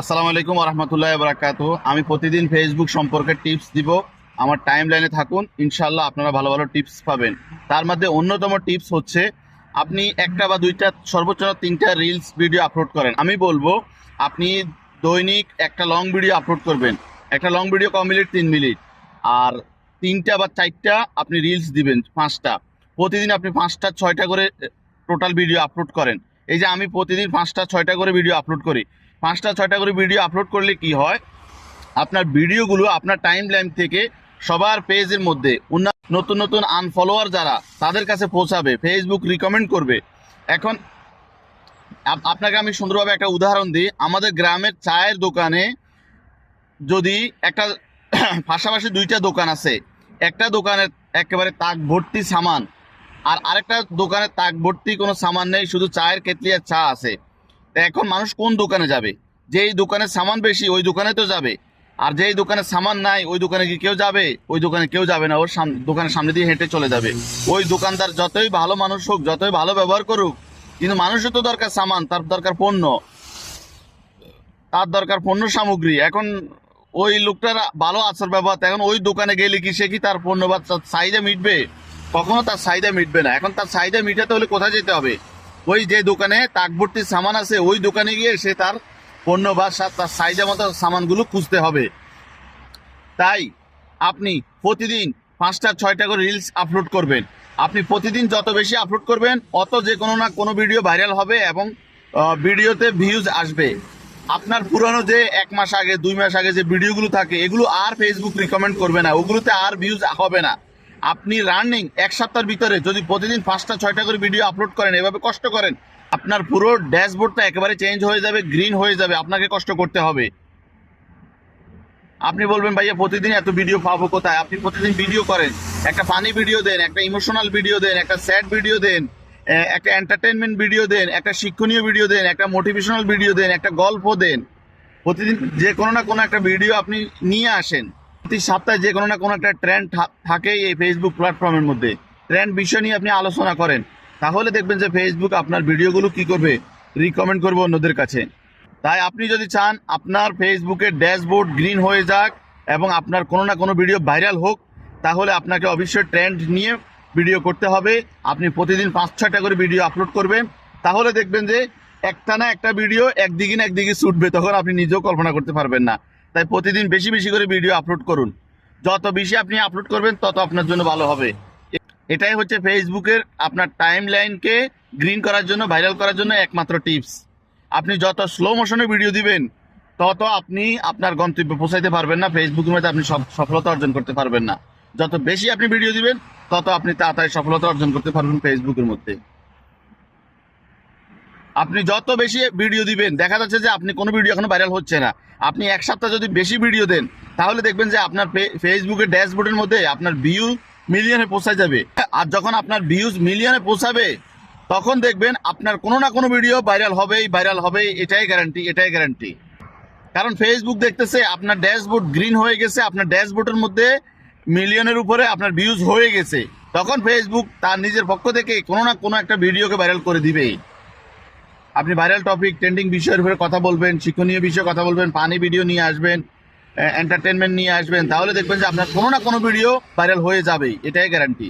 আসসালামু আলাইকুম রহমতুল্লাহ বরাকাত আমি প্রতিদিন ফেসবুক সম্পর্কে টিপস দিব। আমার টাইম লাইনে থাকুন। ইনশাল্লাহ আপনারা ভালো ভালো টিপস পাবেন। তার মধ্যে অন্যতম টিপস হচ্ছে, আপনি একটা বা দুইটা, সর্বোচ্চ তিনটা রিলস ভিডিও আপলোড করেন। আমি বলব, আপনি দৈনিক একটা লং ভিডিও আপলোড করবেন। একটা লং ভিডিও ক মিনিট? তিন মিনিট। আর তিনটা বা চারটা আপনি রিলস দিবেন, পাঁচটা। প্রতিদিন আপনি পাঁচটা, ছয়টা করে টোটাল ভিডিও আপলোড করেন। এই যে আমি প্রতিদিন পাঁচটা, ছয়টা করে ভিডিও আপলোড করি। পাঁচটা, ছয়টা করে ভিডিও আপলোড করলে কি হয়? আপনার ভিডিওগুলো আপনার টাইম লাইন থেকে সবার পেজের মধ্যে নতুন নতুন আনফলোয়ার যারা, তাদের কাছে পৌঁছাবে ফেসবুক রিকমেন্ড করবে। এখন, আপ- আপনাকে আমি সুন্দরভাবে একটা উদাহরণ দিই। আমাদের গ্রামের চায়ের দোকানে যদি একটা পাশাপাশি দুইটা দোকান আছে, একটা দোকানের একেবারে তাক ভর্তি সামান, আর আরেকটা দোকানে তাক ভর্তি কোনো সামান নেই, শুধু চায়ের কেতলি আর চা আছে। এখন মানুষ কোন দোকানে যাবে? যেই দোকানে সামান বেশি, ওই দোকানে তো যাবে। আর যেই দোকানে সামান নাই, ওই দোকানে কি কেউ যাবে? ওই দোকানে কেউ যাবে না, ওর দোকানের সামনে দিয়ে হেঁটে চলে যাবে। ওই দোকানদার যতই ভালো মানুষ হোক, যতই ভালো ব্যবহার করুক, কিন্তু মানুষের তো দরকার সামান, তার দরকার পণ্য। তার দরকার পণ্য সামগ্রী। এখন ওই লোকটার ভালো আচার ব্যবহার এখন ওই দোকানে গেলে কি সে কি তার পণ্য বা তার চাহিদা মিটবে? কখনো তার চাহিদা মিটবে না। এখন তার চাহিদা মিটাতে হলে কোথায় যেতে হবে? ওই যে দোকানে তাকভর্তি সামান আছে, ওই দোকানে গিয়ে সে তার পণ্য বা তার চাহিদা মতো সামানগুলো খুঁজতে হবে। তাই আপনি প্রতিদিন পাঁচটা, ছয়টা করে রিলস আপলোড করবেন। আপনি প্রতিদিন যত বেশি আপলোড করবেন, অত যে কোনো না কোনো ভিডিও ভাইরাল হবে এবং ভিডিওতে ভিউজ আসবে। আপনার পুরানো যে এক মাস আগে, দুই মাস আগে যে ভিডিওগুলো থাকে, এগুলো আর ফেসবুক রিকমেন্ড করবে না। ওগুলোতে আর ভিউজ হবে না। আপনি রানিং এক সপ্তাহের ভিতরে যদি প্রতিদিন পাঁচটা, ছয়টা করে ভিডিও আপলোড করেন, এভাবে কষ্ট করেন, আপনার পুরো ড্যাশবোর্ডটা একেবারে চেঞ্জ হয়ে যাবে গ্রিন হয়ে যাবে, আপনাকে কষ্ট করতে হবে। আপনি বলবেন, ভাইয়া, প্রতিদিন এত ভিডিও পাবো কোথায়? আপনি প্রতিদিন ভিডিও করেন, একটা ফানি ভিডিও দেন, একটা ইমোশনাল ভিডিও দেন, একটা স্যাড ভিডিও দেন একটা এন্টারটেনমেন্ট ভিডিও দেন, একটা শিক্ষণীয় ভিডিও দেন, একটা মোটিভেশনাল ভিডিও দেন, একটা গল্প দেন। প্রতিদিন যে কোনো না কোনো একটা ভিডিও আপনি নিয়ে আসেন। প্রতি সপ্তাহে যে কোনো না কোনো একটা ট্রেন্ড থাকেই এই ফেসবুক প্ল্যাটফর্মের মধ্যে। ট্রেন্ড বিষয় নিয়ে আপনি আলোচনা করেন। তাহলে দেখবেন যে ফেসবুক আপনার ভিডিওগুলো কি করবে রিকমেন্ড করবে অন্যদের কাছে। তাই আপনি যদি চান, আপনার ফেসবুকের ড্যাশবোর্ড গ্রিন হয়ে যাক এবং আপনার কোনো না কোনো ভিডিও ভাইরাল হোক, তাহলে আপনাকে অবশ্যই ট্রেন্ড নিয়ে ভিডিও করতে হবে। আপনি প্রতিদিন পাঁচ, ছয়টা করে ভিডিও আপলোড করবেন। তাহলে দেখবেন যে একটা না একটা ভিডিও একদিকে না একদিকে ছুটবে, তখন আপনি নিজেও কল্পনা করতে পারবেন না। তাই প্রতিদিন বেশি বেশি করে ভিডিও আপলোড করুন। যত বেশি আপনি আপলোড করবেন, তত আপনার জন্য ভালো হবে। এটাই হচ্ছে ফেসবুকের আপনার টাইম লাইনকে গ্রিন করার জন্য ভাইরাল করার জন্য একমাত্র টিপস আপনি যত স্লো মোশনে ভিডিও দিবেন, তত আপনি আপনার গন্তব্যে পৌঁছাইতে পারবেন না। ফেসবুকের মধ্যে আপনি সফ- সফলতা অর্জন করতে পারবেন না। যত বেশি আপনি ভিডিও দিবেন, তত আপনি তাড়াতাড়ি সফলতা অর্জন করতে পারবেন ফেসবুকের মধ্যে। আপনি যত বেশি ভিডিও দিবেন, দেখা যাচ্ছে যে আপনি কোনো ভিডিও এখনও ভাইরাল হচ্ছে না। আপনি এক সপ্তাহ যদি বেশি ভিডিও দেন, তাহলে দেখবেন যে আপনার ফেসবুকের ড্যাশবোর্ডের মধ্যে আপনার ভিউ মিলিয়নে পৌঁছায় যাবে। আর যখন আপনার ভিউজ মিলিয়নে পৌঁছাবে তখন দেখবেন আপনার কোনো না কোনো ভিডিও ভাইরাল হবেই ভাইরাল হবেই, এটাই গ্যারান্টি এটাই গ্যারান্টি কারণ ফেসবুক দেখতেছে আপনার ড্যাশবোর্ড গ্রিন হয়ে গেছে, আপনার ড্যাশবোর্ডের মধ্যে মিলিয়নের উপরে আপনার ভিউজ হয়ে গেছে। তখন ফেসবুক তার নিজের পক্ষ থেকে কোনো না কোনো একটা ভিডিওকে ভাইরাল করে দিবেই। আপনি ভাইরাল টপিক ট্রেন্ডিং বিষয়ের উপরে কথা বলবেন, শিক্ষণীয় বিষয়ে কথা বলবেন পানি ভিডিও নিয়ে আসবেন এন্টারটেনমেন্ট নিয়ে আসবেন, তাহলে দেখবেন যে আপনার কোনো না কোনো ভিডিও ভাইরাল হয়ে যাবেই, এটাই গ্যারান্টি